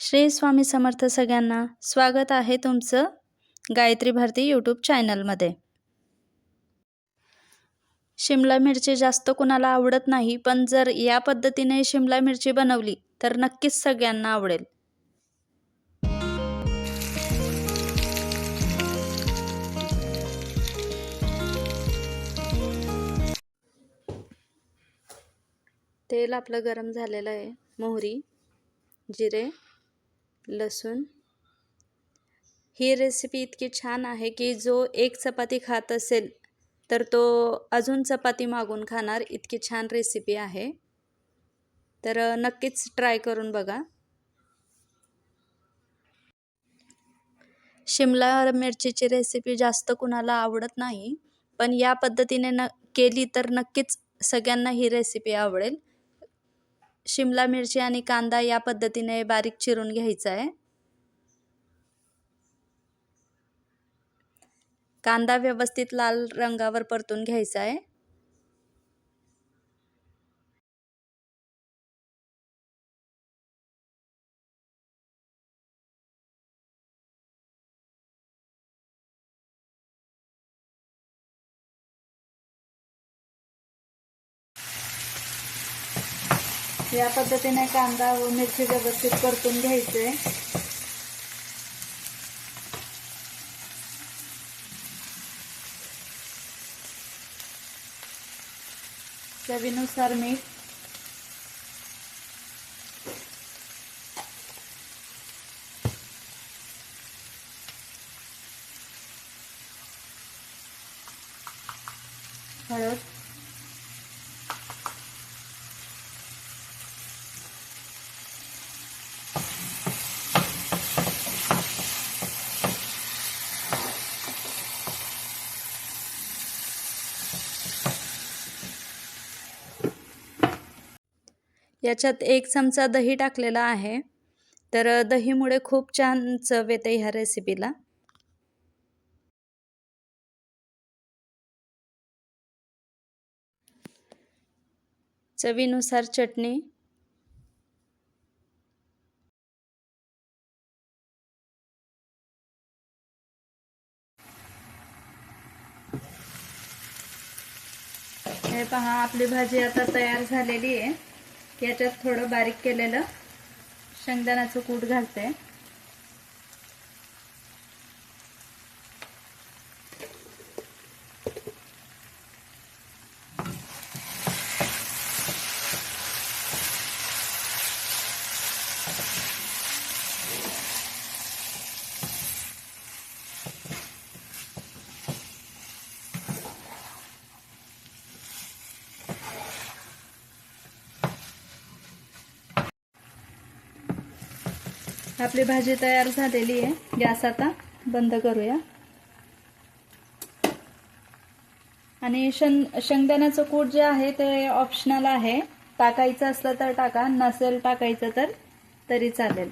श्री स्वामी समर्थ सगळ्यांना स्वागत आहे तुमचं गायत्री भारती यूट्यूब चॅनलमध्ये शिमला मिरची जास्त कुणाला आवडत नाही पण जर या पद्धतीने शिमला मिरची बनवली तर नक्कीच सगळ्यांना आवडेल. तेल आपलं गरम झालेलं आहे मोहरी जिरे लसूण. ही रेसिपी इतकी छान आहे की जो एक चपाती खात असेल तर तो अजून चपाती मागून खाणार. इतकी छान रेसिपी आहे. तर नक्कीच ट्राय करून बघा. शिमला मिरचीची रेसिपी जास्त कुणाला आवडत नाही पण या पद्धतीने न केली तर नक्कीच सगळ्यांना ही रेसिपी आवडेल. शिमला मिरची आणि कांदा या पद्धतीने बारीक चिरून घ्यायचा आहे. कांदा व्यवस्थित लाल रंगावर परतून घ्यायचा आहे. या पद्धतीने कांदा व मिरची व्यवस्थित परतून घ्यायचे. चवीनुसार मीठ. हळद. याच्यात एक चमचा दही टाकलेला आहे. तर दहीमुळे खूप छान चव येते ह्या रेसिपीला चवीनुसार चटणी. हे पहा आपली भाजी आता तयार झालेली आहे. याच्यात थोडं बारीक केलेलं शेंगदाण्याचं कूट घालते. आपली भाजी तयार झालेली आहे. गॅस आता बंद करूया. आणि शं शेंगदाण्याचं कूट जे आहे ते ऑप्शनल आहे. टाकायचं असलं तर टाका नसेल टाकायचं तर तरी चालेल.